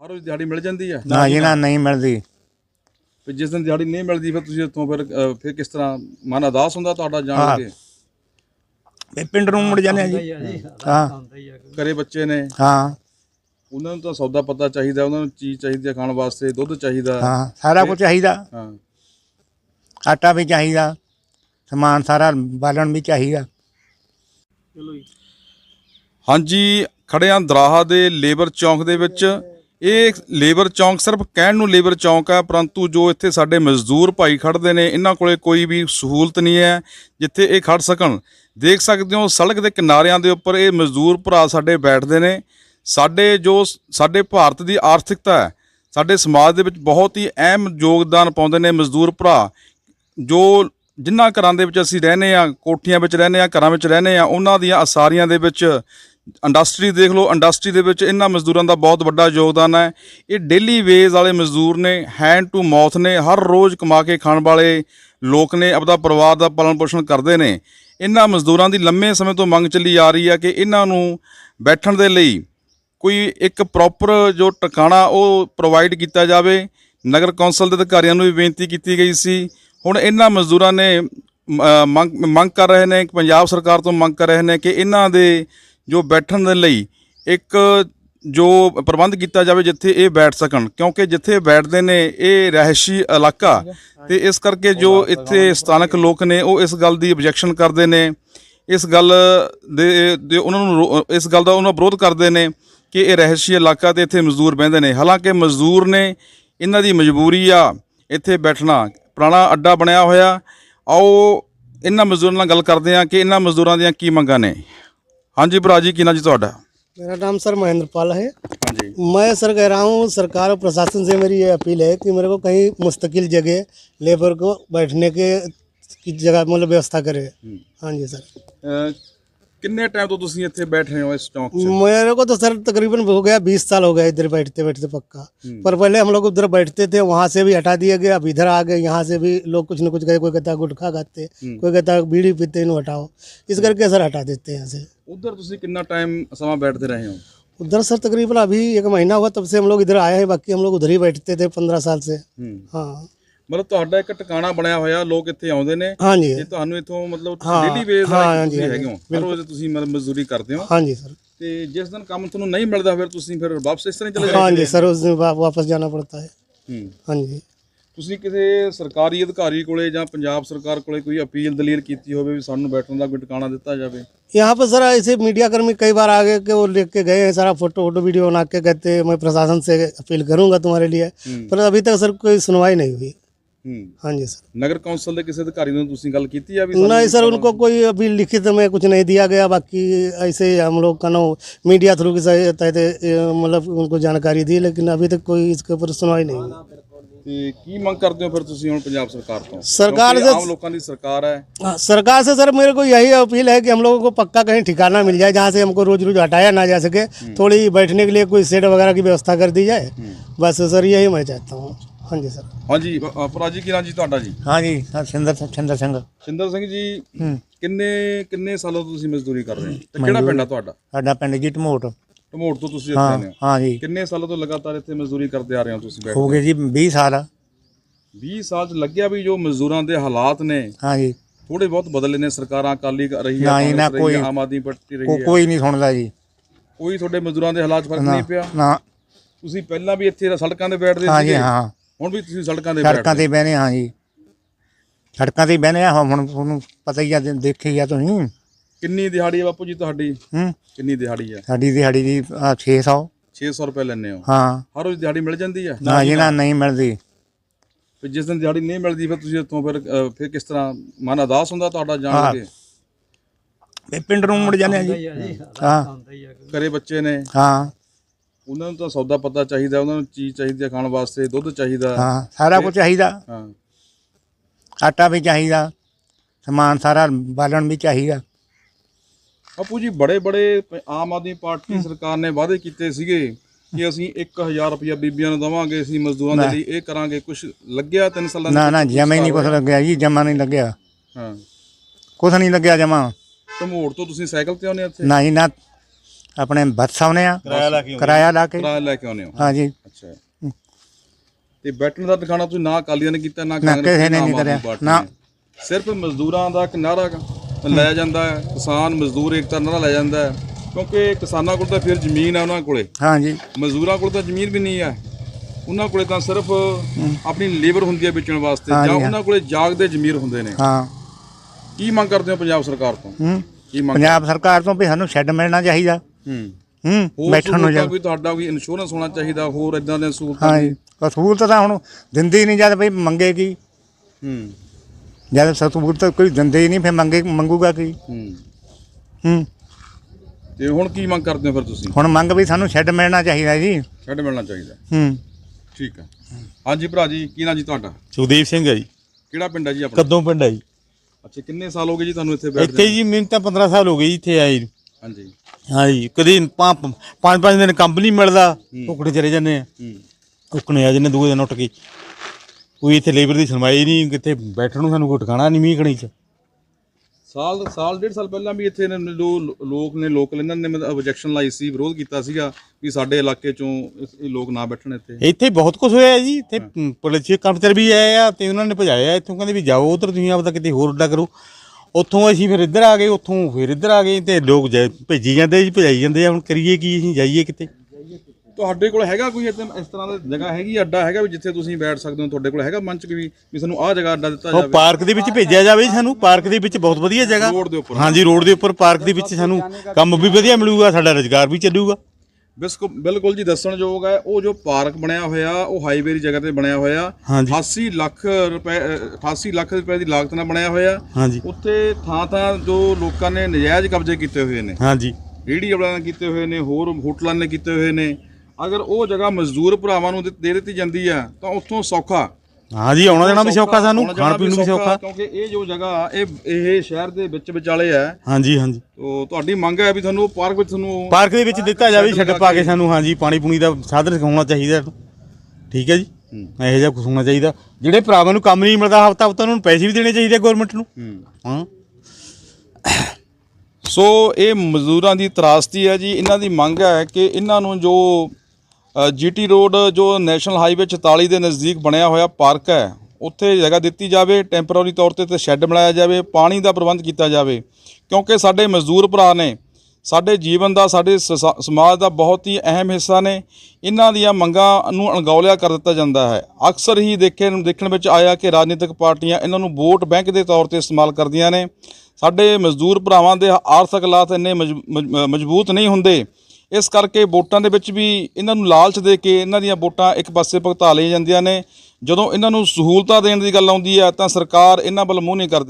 ਹਰ ਰੋਜ਼ ਦਿਹਾੜੀ ਮਿਲ ਜਾਂਦੀ ਹੈ ਨਾ ਜੀ ਨਾ ਨਹੀਂ ਮਿਲਦੀ। ਤੇ ਜਿਸ ਦਿਨ ਦਿਹਾੜੀ ਨਹੀਂ ਮਿਲਦੀ ਫਿਰ ਤੁਸੀਂ ਉੱਥੋਂ ਫਿਰ ਅ, ਫਿਰ ਕਿਸ ਤਰ੍ਹਾਂ ਮਨ ਅਦਾਸ ਹੁੰਦਾ ਤੁਹਾਡਾ ਜਾਣ। ਕੇ? ਤੇ ਪਿੰਡ ਨੂੰ ਮੁੜ ਜਾਂਦੇ ਆ ਜੀ। ਹਾਂ ਘਰੇ ਬੱਚੇ ਨੇ? ਹਾਂ। ਉਹਨਾਂ ਨੂੰ ਤਾਂ ਸੌਦਾ ਪਤਾ ਚਾਹੀਦਾ ਉਹਨਾਂ ਨੂੰ ਚੀਜ਼ ਚਾਹੀਦੀ ਹੈ ਖਾਣ ਵਾਸਤੇ ਦੁੱਧ ਚਾਹੀਦਾ। ਹਾਂ ਸਾਰਾ ਕੁਝ ਚਾਹੀਦਾ। ਹਾਂ। ਆਟਾ ਵੀ ਚਾਹੀਦਾ ਸਮਾਨ ਸਾਰਾ ਬਾਲਣ ਵੀ ਚਾਹੀਦਾ। ਹਾਂਜੀ ਖੜਿਆਂ ਦਰਾਹਾ ਦੇ ਲੇਬਰ ਚੌਂਕ ਦੇ ਵਿੱਚ। ਇਹ ਲੇਬਰ ਚੌਂਕ, ਸਿਰਫ ਕਹਿਣ ਨੂੰ ਲੇਬਰ ਚੌਂਕ ਹੈ, ਪਰੰਤੂ ਜੋ ਇੱਥੇ ਸਾਡੇ ਮਜ਼ਦੂਰ ਭਾਈ ਖੜਦੇ ਨੇ, ਇਹਨਾਂ ਕੋਲੇ ਕੋਈ ਵੀ ਸਹੂਲਤ ਨਹੀਂ ਹੈ, ਜਿੱਥੇ ਇਹ ਖੜ ਸਕਣ। ਦੇਖ ਸਕਦੇ ਹੋ, ਸੜਕ ਦੇ ਕਿਨਾਰਿਆਂ ਦੇ ਉੱਪਰ ਇਹ ਮਜ਼ਦੂਰ ਭਰਾ ਸਾਡੇ ਬੈਠਦੇ ਨੇ। ਸਾਡੇ ਜੋ ਸਾਡੇ ਭਾਰਤ ਦੀ ਆਰਥਿਕਤਾ ਹੈ, ਸਾਡੇ ਸਮਾਜ ਦੇ ਵਿੱਚ ਬਹੁਤ ਹੀ ਅਹਿਮ ਯੋਗਦਾਨ ਪਾਉਂਦੇ ਨੇ ਮਜ਼ਦੂਰ ਭਰਾ। ਜੋ ਜਿਨ੍ਹਾਂ ਘਰਾਂ ਦੇ ਵਿੱਚ ਅਸੀਂ ਰਹਿੰਦੇ ਆ ਕੋਠੀਆਂ ਵਿੱਚ ਰਹਿੰਦੇ ਆ ਘਰਾਂ ਵਿੱਚ ਰਹਿੰਦੇ ਆ ਉਹਨਾਂ ਦੀਆਂ ਅਸਾਰੀਆਂ ਦੇ ਵਿੱਚ ਇੰਡਸਟਰੀ ਦੇਖ ਲਓ ਇੰਡਸਟਰੀ ਦੇ ਵਿੱਚ ਇਹਨਾਂ ਮਜ਼ਦੂਰਾਂ ਦਾ ਬਹੁਤ ਵੱਡਾ ਯੋਗਦਾਨ ਹੈ। ਇਹ ਡੇਲੀ ਵੇਜ ਵਾਲੇ ਮਜ਼ਦੂਰ ਨੇ ਹੈਂਡ ਟੂ ਮਾਊਥ ਨੇ, ਹਰ ਰੋਜ਼ ਕਮਾ ਕੇ ਖਾਣ ਵਾਲੇ ਲੋਕ ਨੇ, ਆਪਦਾ ਪਰਿਵਾਰ ਦਾ ਪਾਲਣ ਪੋਸ਼ਣ ਕਰਦੇ ਨੇ। ਇਹਨਾਂ ਮਜ਼ਦੂਰਾਂ ਦੀ ਲੰਮੇ ਸਮੇਂ ਤੋਂ ਮੰਗ ਚੱਲੀ ਆ ਰਹੀ ਹੈ ਕਿ ਇਹਨਾਂ ਨੂੰ ਬੈਠਣ ਦੇ ਲਈ ਕੋਈ ਇੱਕ ਪ੍ਰੋਪਰ ਜੋ ਟਿਕਾਣਾ ਉਹ ਪ੍ਰੋਵਾਈਡ ਕੀਤਾ ਜਾਵੇ। ਨਗਰ ਕੌਂਸਲ ਦੇ ਅਧਿਕਾਰੀਆਂ ਨੂੰ ਵੀ ਬੇਨਤੀ ਕੀਤੀ ਗਈ ਸੀ। ਹੁਣ ਇਹਨਾਂ ਮਜ਼ਦੂਰਾਂ ਨੇ ਮੰਗ ਮੰਗ ਕਰ ਰਹੇ ਨੇ, ਪੰਜਾਬ ਸਰਕਾਰ ਤੋਂ ਮੰਗ ਕਰ ਰਹੇ ਨੇ ਕਿ ਇਹਨਾਂ ਦੇ ਜੋ ਬੈਠਣ ਦੇ ਲਈ ਇੱਕ ਜੋ ਪ੍ਰਬੰਧ ਕੀਤਾ ਜਾਵੇ ਜਿੱਥੇ ਇਹ ਬੈਠ ਸਕਣ, ਕਿਉਂਕਿ ਜਿੱਥੇ ਬੈਠਦੇ ਨੇ ਇਹ ਰਹਿਸ਼ੀ ਇਲਾਕਾ, ਤੇ ਇਸ ਕਰਕੇ ਜੋ ਇੱਥੇ ਸਥਾਨਕ ਲੋਕ ਨੇ, ਉਹ ਇਸ ਗੱਲ ਦੀ ਆਬਜੈਕਸ਼ਨ ਕਰਦੇ ਨੇ, ਇਸ ਗੱਲ ਦੇ ਦੇ ਉਹਨਾਂ ਨੂੰ ਰੋ- ਇਸ ਗੱਲ ਦਾ ਉਹਨਾਂ ਵਿਰੋਧ ਕਰਦੇ ਨੇ ਕਿ ਇਹ ਰਹਿਸ਼ੀ ਇਲਾਕਾ ਤੇ ਇੱਥੇ ਮਜ਼ਦੂਰ ਬਹਿੰਦੇ ਨੇ। ਹਾਲਾਂਕਿ ਮਜ਼ਦੂਰ ਨੇ ਇਹਨਾਂ ਦੀ ਮਜਬੂਰੀ ਆ ਇੱਥੇ ਬੈਠਣਾ। ਪੁਰਾਣਾ ਅੱਡਾ ਬਣਿਆ ਹੋਇਆ। ਆਓ ਇਹਨਾਂ ਮਜ਼ਦੂਰਾਂ ਨਾਲ ਗੱਲ ਕਰਦੇ ਆ ਕਿ ਇਹਨਾਂ ਮਜ਼ਦੂਰਾਂ ਦੀਆਂ ਕੀ ਮੰਗਾਂ ਨੇ। ਹਾਂਜੀ ਭਰਾ ਜੀ ਕੀ ਨਾਂ ਜੀ ਤੁਹਾਡਾ मेरा नाम सर महेंद्र पाल है ਹਾਂਜੀ मैं सर कह रहा हूँ सरकार और प्रशासन से मेरी ये अपील है कि मेरे को कहीं मुस्तकिल जगह लेबर को बैठने के की जगह मतलब व्यवस्था करे हाँ जी सर ਕਿੰਨੇ ਟਾਈਮ ਤੋਂ ਤੁਸੀਂ ਇੱਥੇ ਬੈਠ ਰਹੇ ਹੋ ਇਸ ਚੌਂਕ 'ਚ मेरे को तो सर तकरीबन हो गया बीस साल हो गया इधर बैठते बैठते पक्का पर पहले हम लोग उधर बैठते थे वहाँ से भी हटा दिया गया अब इधर आ गए यहाँ से भी लोग कुछ न कुछ गए कोई कहता है गुटखा खाते कोई कहता है बीड़ी पीते इन्हें हटाओ इस करके सर हटा देते हैं यहाँ से ਉਧਰ ਤੁਸੀਂ ਕਿੰਨਾ ਟਾਈਮ ਸਮਾਂ ਬੈਠਦੇ ਰਹੇ ਹੋ उधर सर तकरीबन अभी एक महीना हुआ तब से हम लोग इधर आए हैं बाकी हम लोग उधर ही बैठते थे पंद्रह साल से ਹੂੰ हाँ ਮਤਲਬ ਤੁਹਾਡਾ ਇੱਕ ਟਿਕਾਣਾ ਬਣਿਆ ਹੋਇਆ ਲੋਕ ਇੱਥੇ ਆਉਂਦੇ ਨੇ हाँ जी ਤੇ ਤੁਹਾਨੂੰ ਇੱਥੋਂ ਮਤਲਬ ਹਾਂ, ਡੇਲੀ ਬੇਸ ਹਾਂ, ਵਾਲੇ ਹਾਂਜੀ, ਤੁਸੀਂ ਹਾਂਜੀ, ਹੈਗੇ ਹੋ ਹਰ ਰੋਜ਼ ਤੁਸੀਂ ਮਤਲਬ ਮਜ਼ਦੂਰੀ ਕਰਦੇ ਹੋ हाँ जी सर ਤੇ ਜਿਸ ਦਿਨ ਕੰਮ ਤੁਹਾਨੂੰ ਨਹੀਂ ਮਿਲਦਾ ਫਿਰ ਤੁਸੀਂ ਫਿਰ ਵਾਪਸ ਇਸ ਤਰ੍ਹਾਂ ਹੀ ਚਲੇ हाँ ਜਾਂਦੇ जी सर उस दिन वा- वापस जाना पड़ता है ਹੂੰ हाँ जी ਤੁਸੀਂ ਕਿਸੇ ਸਰਕਾਰੀ ਅਧਿਕਾਰੀ ਕੋਲੇ ਜਾਂ ਪੰਜਾਬ ਸਰਕਾਰ ਕੋਲੇ ਕੋਈ ਅਪੀਲ ਦਲੀਲ ਕੀਤੀ ਹੋਵੇ ਵੀ ਸਾਨੂੰ ਬੈਠਣ ਦਾ ਕੋਈ ਟਿਕਾਣਾ ਦਿੱਤਾ ਜਾਵੇ यहाँ पर सर ऐसे मीडिया कर्मी कई बार आगे के वो लेके के गए हैं सारा फोटो वोटो वीडियो बना के कहते हैं, मैं प्रशासन से अपील करूंगा तुम्हारे लिए पर अभी तक सर कोई सुनवाई नहीं हुई ਹੂੰ हाँ जी सर ਨਗਰ ਕੌਂਸਲ ਦੇ ਕਿਸੇ ਅਧਿਕਾਰੀ ਨੂੰ ਤੁਸੀਂ ਗੱਲ ਕੀਤੀ ਆ ਵੀ ਸਾਨੂੰ नहीं सर उनको कोई अभी लिखित में कुछ नहीं दिया गया बाकी ऐसे ही हम लोग का नो मीडिया थ्रू के तहत ए, मतलब उनको जानकारी दी लेकिन अभी तक कोई इसके ऊपर सुनवाई नहीं हुई ਤੇ ਕੀ ਮੰਗ ਕਰਦੇ ਹੋ ਫਿਰ ਤੁਸੀਂ ਹੁਣ ਪੰਜਾਬ ਸਰਕਾਰ ਤੋਂ सरकार ਕਿਉਂਕਿ से ਆਮ ਲੋਕਾਂ ਦੀ ਸਰਕਾਰ ਹੈ हाँ, सरकार से सर मेरे को यही अपील है कि हम लोगों को पक्का कहीं ठिकाना मिल जाए जहाँ से हमको रोज रोज हटाया ना जा सके थोड़ी बैठने के लिए कोई सेट वगैरह की व्यवस्था कर दी जाए बस सर यही मैं चाहता हूँ ਹਾਂਜੀ ਸਰ। ਹਾਂਜੀ ਅਪਰਾਜੀ ਕੀ ਨਾਂ ਜੀ ਤੁਹਾਡਾ ਜੀ? ਹਾਂਜੀ ਸਰ ਸਿੰਦਰ ਸਿੰਦਰ ਸਿੰਘ। ਸਿੰਦਰ ਸਿੰਘ ਜੀ ਕਿੰਨੇ ਕਿੰਨੇ ਸਾਲਾਂ ਤੋਂ ਤੁਸੀਂ ਮਜ਼ਦੂਰੀ ਕਰ ਰਹੇ ਹੋ? ਕਿਹੜਾ ਪਿੰਡ ਆ ਤੁਹਾਡਾ? ਸਾਡਾ ਪਿੰਡ ਜੀ ਢਮੋਟ। ਢਮੋਟ ਤੋਂ ਤੁਸੀਂ ਆਏ ਹੋ। ਹਾਂਜੀ ਕਿੰਨੇ ਸਾਲਾਂ ਤੋਂ ਲਗਾਤਾਰ ਇੱਥੇ ਮਜ਼ਦੂਰੀ ਕਰਦੇ ਆ ਰਹੇ ਹੋ ਤੁਸੀਂ ਬੈਠ ਹੋ ਗਏ ਜੀ 20 ਸਾਲ। 20 ਸਾਲ ਲੱਗਿਆ ਵੀ ਜੋ ਮਜ਼ਦੂਰਾਂ ਦੇ ਹਾਲਾਤ ਨੇ ਹਾਂਜੀ ਥੋੜੇ ਬਹੁਤ ਬਦਲੇ ਨੇ ਸਰਕਾਰਾਂ ਅਕਾਲੀ ਰਹੀ ਆ ਆਮ ਆਦਮੀ ਪਾਰਟੀ ਰਹੀ ਹੈ ਕੋਈ ਨਹੀਂ ਸੁਣਦਾ ਜੀ। ਕੋਈ ਤੁਹਾਡੇ ਮਜ਼ਦੂਰਾਂ ਦੇ ਹਾਲਾਤ ਫ਼ਰਕ ਨਹੀਂ ਪਿਆ? ਨਾ। ਤੁਸੀਂ ਪਹਿਲਾਂ ਵੀ ਇੱਥੇ ਸੜਕਾਂ ਤੇ ਬੈਠਦੇ ਸੀ ਹਾਂਜੀ ਹਾਂ। ਹੁਣ ਵੀ ਤੁਸੀਂ ਸੜਕਾਂ ਤੇ ਸੜਕਾਂ ਤੇ ਬਹਿਨੇ ਹਾਂ ਜੀ ਸੜਕਾਂ ਤੇ ਬਹਿਨੇ ਆ ਹੁਣ ਤੁਹਾਨੂੰ ਪਤਾ ਹੀ ਆ ਦੇ- ਦੇਖੇ ਹੀ ਆ ਤੁਸੀਂ। ਕਿੰਨੀ ਦਿਹਾੜੀ ਹੈ ਬਾਪੂ ਜੀ ਤੁਹਾਡੀ? ਹੂੰ? ਕਿੰਨੀ ਦਿਹਾੜੀ ਹੈ ਸਾਡੀ ਦਿਹਾੜੀ ਦੀ ਆਹ 600 600 ਰੁਪਏ ਲੈਂਦੇ ਹੋ? ਹਾਂ। ਹਰ ਰੋਜ਼ ਦਿਹਾੜੀ ਮਿਲ ਜਾਂਦੀ ਹੈ ਨਾ ਜੀ ਨਾ ਨਹੀਂ ਮਿਲਦੀ। ਫਿਰ ਜਿਸ ਦਿਨ ਦਿਹਾੜੀ ਨਹੀਂ ਮਿਲਦੀ ਫਿਰ ਤੁਸੀਂ ਉੱਥੋਂ ਫਿਰ ਫਿਰ ਕਿਸ ਤਰ੍ਹਾਂ ਮਨ ਅਦਾਸ ਹੁੰਦਾ ਤੁਹਾਡਾ ਜਾਣ ਕੇ? ਤੇ ਪਿੰਡ ਨੂੰ ਮੁੜ ਜਾਂਦੇ ਆ ਜੀ। ਹਾਂ ਘਰੇ ਬੱਚੇ ਨੇ? ਹਾਂ। ਉਹਨਾਂ ਨੂੰ ਤਾਂ ਸੌਦਾ ਪਤਾ ਚਾਹੀਦਾ ਉਹਨਾਂ ਨੂੰ ਚੀਜ਼ ਚਾਹੀਦੀ ਹੈ ਖਾਣ ਵਾਸਤੇ ਦੁੱਧ ਚਾਹੀਦਾ। ਹਾਂ ਸਾਰਾ ਕੁਝ ਚਾਹੀਦਾ। ਹਾਂ। ਆਟਾ ਵੀ ਚਾਹੀਦਾ ਸਮਾਨ ਸਾਰਾ ਬਾਲਣ ਵੀ ਚਾਹੀਦਾ। ਬਾਪੂ ਜੀ ਬੜੇ ਬੜੇ ਆਮ ਆਦਮੀ ਪਾਰਟੀ ਸਰਕਾਰ ਨੇ ਵਾਅਦੇ ਕੀਤੇ ਸੀਗੇ ਕਿ ਅਸੀਂ 1000 ਰੁਪਇਆ ਬੀਬੀਆਂ ਨੂੰ ਦਵਾਂਗੇ ਅਸੀਂ ਮਜ਼ਦੂਰਾਂ ਦੇ ਲਈ ਇਹ ਕਰਾਂਗੇ। ਕੁਝ ਲੱਗਿਆ ਤਿੰਨ ਸਾਲਾਂ ਨਾ ਨਾ ਜਮਾ ਹੀ ਨਹੀਂ ਕੁਛ ਲੱਗਿਆ ਜੀ ਜਮਾ ਨਹੀਂ ਲੱਗਿਆ। ਹਾਂ। ਕੁਛ ਨਹੀਂ ਲੱਗਿਆ ਜਮਾ। ਢਮੋੜ ਤੋਂ ਤੁਸੀਂ ਸਾਈਕਲ ਤੇ ਆਉਂਦੇ ਇੱਥੇ? ਨਾ ਜੀ ਨਾ। ਆਪਣੇ ਬੱਸ ਆਉਨੇ ਆ। ਕਿਰਾਇਆ ਲਾ ਕੇ ਕਿਰਾਇਆ ਲੈ ਕੇ। ਆਉਂਦੇ ਹੋ? ਹਾਂ ਜੀ ਅੱਛਾ। ਤੇ ਬੈਠਣ ਦਾ ਟਿਕਾਣਾ ਤੁਸੀਂ ਨਾ ਅਕਾਲੀਆਂ ਨੇ ਕੀਤਾ ਨਾ ਨਾ, ਕਾਂਗਰਸ ਕਿਸੇ ਨੇ ਨਾ ਨਹੀਂ ਆਮ ਆਦਮੀ ਕਰਿਆ। ਪਾਰਟੀ ਨਾ। ਨੇ। ਸਿਰਫ ਮਜ਼ਦੂਰਾਂ ਦਾ ਇੱਕ ਨਾਰਾ ਲਾਇਆ ਜਾਂਦਾ ਹੈ। ਕਿਸਾਨ ਮਜ਼ਦੂਰ ਏਕਤਾ ਨਾਰਾ ਲਾਇਆ ਜਾਂਦਾ ਹੈ। ਕਿਉਂਕਿ ਕਿਸਾਨਾਂ ਕੋਲ ਤਾਂ ਫਿਰ ਜ਼ਮੀਨ ਹੈ ਉਹਨਾਂ ਕੋਲੇ। ਹਾਂਜੀ। ਮਜ਼ਦੂਰਾਂ ਕੋਲ ਤਾਂ ਜ਼ਮੀਨ ਵੀ ਨਹੀਂ ਹੈ। ਉਹਨਾਂ ਕੋਲੇ ਤਾਂ ਸਿਰਫ ਆਪਣੀ ਲੇਬਰ ਹੁੰਦੀ ਹੈ ਵੇਚਣ ਵਾਸਤੇ। ਹਾਂਜੀ, ਜਾਂ ਹਾਂ। ਉਹਨਾਂ ਕੋਲੇ ਜਾਗਦੇ ਜ਼ਮੀਰ ਹੁੰਦੇ ਨੇ। ਹਾਂ। ਕੀ ਮੰਗ ਕਰਦੇ ਹੋ ਪੰਜਾਬ ਸਰਕਾਰ ਤੋਂ? ਹੂੰ। ਕੀ ਮੰਗ ਪੰਜਾਬ ਸਰਕਾਰ ਤੋਂ ਵੀ ਸਾਨੂੰ ਸ਼ੈੱਡ ਮਿਲਣਾ ਚਾਹੀਦਾ। ਹੂੰ ਬੈਠਣ ਨੂੰ ਜਾ ਕੋਈ ਤੁਹਾਡਾ ਕੋਈ ਇੰਸ਼ੋਰੈਂਸ ਹੋਣਾ ਚਾਹੀਦਾ ਹੋਰ ਇਦਾਂ ਦੀਆਂ ਸਹੂਲਤਾਂ ਹਾਂਜੀ ਸਹੂਲਤ ਤਾਂ ਹੁਣ ਦਿੰਦੀ ਨਹੀਂ ਜਦ ਬਈ ਮੰਗੇਗੀ ਹੂੰ। ਜਦ ਸਹੂਲਤ ਕੋਈ ਦਿੰਦੇ ਹੀ ਨਹੀਂ ਫਿਰ ਮੰਗੇ ਮੰਗੂਗਾ ਕੀ? ਹੂੰ। ਹੂੰ। ਤੇ ਹੁਣ ਕੀ ਮੰਗ ਕਰਦੇ ਹੋ ਫਿਰ ਤੁਸੀਂ? ਹੁਣ ਮੰਗ ਵੀ ਸਾਨੂੰ ਸ਼ੈੱਡ ਮਿਲਣਾ ਚਾਹੀਦਾ ਜੀ। ਛੱਡ ਮਿਲਣਾ ਚਾਹੀਦਾ। ਹੂੰ। ਠੀਕ ਹੈ ਹਾਂਜੀ ਭਰਾ ਜੀ ਕੀ ਨਾਂ ਜੀ ਤੁਹਾਡਾ? ਸੁਖਦੀਪ ਸਿੰਘ ਹੈ ਜੀ। ਕਿਹੜਾ ਪਿੰਡ ਹੈ ਜੀ ਆਪਣਾ? ਕਦੋਂ ਪਿੰਡ ਹੈ ਜੀ। ਅੱਛਾ ਕਿੰਨੇ ਸਾਲ ਹੋ ਗਏ ਜੀ ਤੁਹਾਨੂੰ ਇੱਥੇ ਬੈਠਦੇ ਇੱਥੇ ਜੀ ਮੈਨੂੰ ਤਾਂ 15 ਸਾਲ ਹੋ ਗਏ ਜੀ ਇੱਥੇ ਆਏ ਨੂੰ। ਹਾਂਜੀ। ਹਾਂਜੀ ਕਦੀ ਪੰਜ ਪੰਜ ਪੰਜ ਦਿਨ ਕੰਮ ਨਹੀਂ ਮਿਲਦਾ ਉਕੜੇ ਚਲੇ ਜਾਂਦੇ ਆ। ਉਕਣੇ ਆ ਜਾਂਦੇ ਦੂਏ ਦਿਨ ਉੱਠ ਕੇ। ਕੋਈ ਇੱਥੇ ਲੇਬਰ ਦੀ ਸੁਣਵਾਈ ਨਹੀਂ ਕਿੱਥੇ ਬੈਠਣ ਨੂੰ ਸਾਨੂੰ ਕੋਈ ਟਿਕਾਣਾ ਨਹੀਂ ਮੀਂਹ ਕਣੀ ਚ। ਸਾਲ ਸਾਲ ਡੇਢ ਸਾਲ ਪਹਿਲਾਂ ਵੀ ਇੱਥੇ ਨੇ ਜੋ ਲੋਕ ਨੇ ਲੋਕਲ ਇਹਨਾਂ ਨੇ ਆਬਜੈਕਸ਼ਨ ਲਾਈ ਸੀ ਵਿਰੋਧ ਕੀਤਾ ਸੀਗਾ ਵੀ ਸਾਡੇ ਇਲਾਕੇ ਚੋਂ ਇਹ ਲੋਕ ਨਾ ਬੈਠਣ ਇੱਥੇ। ਇੱਥੇ ਬਹੁਤ ਕੁਝ ਹੋਇਆ ਜੀ ਇੱਥੇ ਪੁਲਿਸ ਕਰਮਚਾਰੀ ਵੀ ਆਏ ਆ ਤੇ ਉਹਨਾਂ ਨੇ ਭਜਾਇਆ ਇੱਥੋਂ ਕਹਿੰਦੇ ਵੀ ਜਾਓ ਉਧਰ ਤੁਸੀਂ ਆਪਦਾ ਕਿਤੇ ਹੋਰ ਉੱਡਾ ਕਰੋ। ਉੱਥੋਂ ਅਸੀਂ ਫਿਰ ਇੱਧਰ ਆ ਗਏ ਉੱਥੋਂ ਫਿਰ ਇੱਧਰ ਆ ਗਏ ਤੇ ਲੋਕ ਜਾ- ਭੇਜੀ ਜਾਂਦੇ ਜੀ ਭਜਾਈ ਜਾਂਦੇ ਆ ਹੁਣ ਕਰੀਏ ਕੀ ਅਸੀਂ ਜਾਈਏ ਕਿਤੇ? ਤੁਹਾਡੇ ਕੋਲ ਹੈਗਾ ਕੋਈ ਇੱਥੇ ਇਸ ਤਰ੍ਹਾਂ ਦਾ ਜਗ੍ਹਾ ਹੈਗੀ ਅੱਡਾ ਹੈਗਾ ਵੀ ਜਿੱਥੇ ਤੁਸੀਂ ਬੈਠ ਸਕਦੇ ਹੋ ਤੁਹਾਡੇ ਕੋਲ ਹੈਗਾ ਮੰਚ ਕਿ ਵੀ ਵੀ ਸਾਨੂੰ ਆਹ ਜਗ੍ਹਾ ਅੱਡਾ ਦਿੱਤਾ ਉਹ ਜਾਵੇ? ਪਾਰਕ ਦੇ ਵਿੱਚ ਭੇਜਿਆ ਜਾਵੇ ਜੀ ਸਾਨੂੰ ਪਾਰਕ ਦੇ ਵਿੱਚ ਬਹੁਤ ਵਧੀਆ ਜਗ੍ਹਾ। ਰੋਡ ਦੇ ਉੱਪਰ। ਹਾਂਜੀ ਰੋਡ ਦੇ ਉੱਪਰ ਪਾਰਕ ਦੇ ਵਿੱਚ ਸਾਨੂੰ ਕੰਮ ਵੀ ਵਧੀਆ ਮਿਲੂਗਾ ਸਾਡਾ ਰੋਜ਼ਗਾਰ ਵੀ ਚੱਲੂਗਾ। ਬਿਲਕੁਲ ਜੀ ਦੱਸਣਯੋਗ ਹੈ ਉਹ ਜੋ ਪਾਰਕ ਬਣਿਆ ਹੋਇਆ ਉਹ ਹਾਈਵੇ ਦੀ ਜਗ੍ਹਾ ਤੇ ਬਣਿਆ ਹੋਇਆ। ਹਾਂਜੀ। 88 ਲੱਖ ਰੁਪਏ ਅ, 88 ਲੱਖ ਰੁਪਏ ਦੀ ਲਾਗਤ ਨਾਲ ਬਣਿਆ ਹੋਇਆ। ਹਾਂਜੀ। ਉੱਥੇ ਥਾਂ ਥਾਂ ਜੋ ਲੋਕਾਂ ਨੇ ਨਜਾਇਜ਼ ਕਬਜ਼ੇ ਕੀਤੇ ਹੋਏ ਨੇ। ਹਾਂਜੀ। ਰੇਹੜੀ ਵਾਲਿਆਂ ਨੇ ਕੀਤੇ ਹੋਏ ਨੇ ਹੋਰ ਹੋਟਲਾਂ ਨੇ ਕੀਤੇ ਹੋਏ ਨੇ। ਅਗਰ ਉਹ ਜਗ੍ਹਾ ਮਜ਼ਦੂਰ ਭਰਾਵਾਂ ਨੂੰ ਦੇ ਦਿੱਤੀ ਜਾਂਦੀ ਆ ਤਾਂ ਉੱਥੋਂ ਸੌਖਾ। ਹਾਂਜੀ ਆਉਣਾ ਜਾਣਾ ਵੀ ਸੌਖਾ ਸਾਨੂੰ ਖਾਣ ਪੀਣ ਨੂੰ ਵੀ ਸੌਖਾ ਕਿਉਂਕਿ ਇਹ ਜੋ ਜਗ੍ਹਾ ਇਹ ਇਹ ਸ਼ਹਿਰ ਦੇ ਵਿੱਚ ਵਿਚਾਲੇ ਹੈ। ਹਾਂਜੀ ਹਾਂਜੀ। ਤੋ ਤੁਹਾਡੀ ਮੰਗ ਹੈ ਵੀ ਤੁਹਾਨੂੰ ਉਹ ਪਾਰਕ ਵਿੱਚ ਤੁਹਾਨੂੰ ਪਾਰਕ ਦੇ ਵਿੱਚ ਦਿੱਤਾ ਜਾਵੇ ਛੱਡ ਪਾ ਕੇ। ਸਾਨੂੰ ਹਾਂਜੀ ਪਾਣੀ ਪੂਣੀ ਦਾ ਸਾਧਨ ਹੋਣਾ ਚਾਹੀਦਾ ਠੀਕ ਹੈ ਜੀ? ਇਹੋ ਜਿਹਾ ਕੁਝ ਹੋਣਾ ਚਾਹੀਦਾ। ਜਿਹੜੇ ਭਰਾਵਾਂ ਨੂੰ ਕੰਮ ਨਹੀਂ ਮਿਲਦਾ ਹਫਤਾ ਹਫਤਾ ਉਹਨਾਂ ਨੂੰ ਪੈਸੇ ਵੀ ਦੇਣੇ ਚਾਹੀਦੇ ਗਵਰਨਮੈਂਟ ਨੂੰ। ਹੂੰ। ਹਾਂ। ਸੋ ਇਹ ਮਜ਼ਦੂਰਾਂ ਦੀ ਤਰਾਸਦੀ ਹੈ ਜੀ। ਇਹਨਾਂ ਦੀ ਮੰਗ ਹੈ ਕਿ ਇਹਨਾਂ ਨੂੰ ਜੋ ਜੀਟੀ ਰੋਡ ਜੋ ਨੈਸ਼ਨਲ ਹਾਈਵੇ 44 ਦੇ ਨਜ਼ਦੀਕ ਬਣਿਆ ਹੋਇਆ ਪਾਰਕ ਹੈ, ਉੱਥੇ ਜਗ੍ਹਾ ਦਿੱਤੀ ਜਾਵੇ, ਟੈਂਪਰੇਰੀ ਤੌਰ ਤੇ ਤੇ ਸ਼ੈੱਡ ਬਣਾਇਆ ਜਾਵੇ, ਪਾਣੀ ਦਾ ਪ੍ਰਬੰਧ ਕੀਤਾ ਜਾਵੇ। ਕਿਉਂਕਿ ਸਾਡੇ ਮਜ਼ਦੂਰ ਭਰਾ ਨੇ, ਸਾਡੇ ਜੀਵਨ ਦਾ, ਸਾਡੇ ਸਸਾ- ਸਮਾਜ ਦਾ ਬਹੁਤ ਹੀ ਅਹਿਮ ਹਿੱਸਾ ਨੇ, ਇਹਨਾਂ ਦੀਆਂ ਮੰਗਾਂ ਨੂੰ ਅਣਗੌਲਿਆ ਕਰ ਦਿੱਤਾ ਜਾਂਦਾ ਹੈ। ਅਕਸਰ ਹੀ ਦੇਖੇ ਦੇਖਣ ਵਿੱਚ ਆਇਆ ਕਿ ਰਾਜਨੀਤਿਕ ਪਾਰਟੀਆਂ ਇਹਨਾਂ ਨੂੰ ਵੋਟ ਬੈਂਕ ਦੇ ਤੌਰ ਤੇ ਇਸਤੇਮਾਲ ਕਰਦੀਆਂ ਨੇ। ਸਾਡੇ ਮਜ਼ਦੂਰ ਭਰਾਵਾਂ ਦੇ ਆਰਥਿਕ ਹਾਲਾਤ ਇੰਨੇ ਮਜ- ਮਜ਼ਬੂਤ ਨਹੀਂ ਹੁੰਦੇ। ਇਸ ਕਰਕੇ ਵੋਟਾਂ ਦੇ ਵਿੱਚ ਵੀ ਇਹਨਾਂ ਨੂੰ ਲਾਲਚ ਦੇ ਕੇ ਇਹਨਾਂ ਦੀਆਂ ਵੋਟਾਂ ਇੱਕ ਪਾਸੇ ਭੁਗਤਾ ਲਈਆਂ ਜਾਂਦੀਆਂ ਨੇ। ਜਦੋਂ ਇਹਨਾਂ ਨੂੰ ਸਹੂਲਤਾਂ ਦੇਣ ਦੀ ਗੱਲ ਆਉਂਦੀ ਹੈ ਤਾਂ ਸਰਕਾਰ ਇਹਨਾਂ ਵੱਲ ਮੂੰਹ ਨਹੀਂ ਕਰਦੀ।